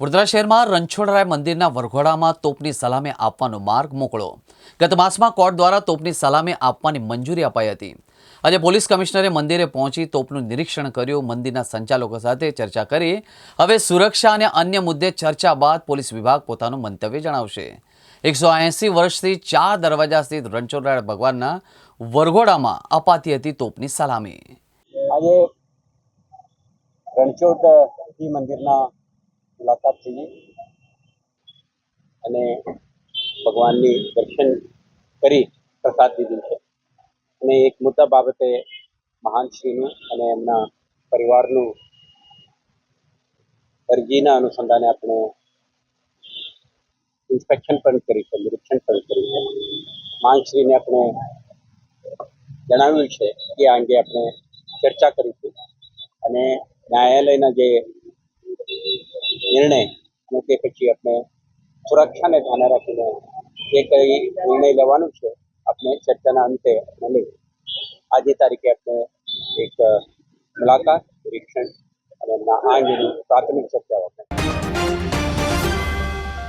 વડોદરા શહેરમાં રણછોડરાય મંદિરના વરઘોડામાં તોપની સલામે આપવાનો માર્ગ મોકળો. ગત માસમાં કોર્ટ દ્વારા તોપની સલામે આપવાની મંજૂરી અપાઈ હતી. આજે પોલીસ કમિશનરે મંદિરે પહોંચી તોપનું નિરીક્ષણ કર્યું. મંદિરના સંચાલકો સાથે ચર્ચા કરી. હવે સુરક્ષા અને અન્ય મુદ્દે ચર્ચા બાદ પોલીસ વિભાગ પોતાનું મંતવ્ય જણાવશે. એકસો એંસી વર્ષથી ચાર દરવાજા સ્થિત રણછોડરાય ભગવાનના વરઘોડામાં અપાતી હતી તોપની સલામી. આજે રણછોડ મંદિરના મુલાકાત થઈ અને ભગવાનની દર્શન કરી પ્રસાદ લીધું છે. અને એક મુદ્દા બાબતે મહાનશ્રીનું અને એમના પરિવારનું અરજીના અનુસંધાને આપણે ઇન્સ્પેક્શન પણ કરી છે, નિરીક્ષણ પણ કર્યું છે. મહાનશ્રીને આપણે જણાવ્યું છે કે આ અંગે આપણે ચર્ચા કરીશું અને ન્યાયાલયના જે નિર્ણય અને તે પછી આપણે સુરક્ષાને ધ્યાને રાખીને જે કઈ નિર્ણય લેવાનું છે, આપણે ચર્ચાના અંતે આપણે આજે તારીખે આપણે એક મુલાકાત નિરીક્ષણ અને આ અંગેની પ્રાથમિક ચર્ચાઓ આપણે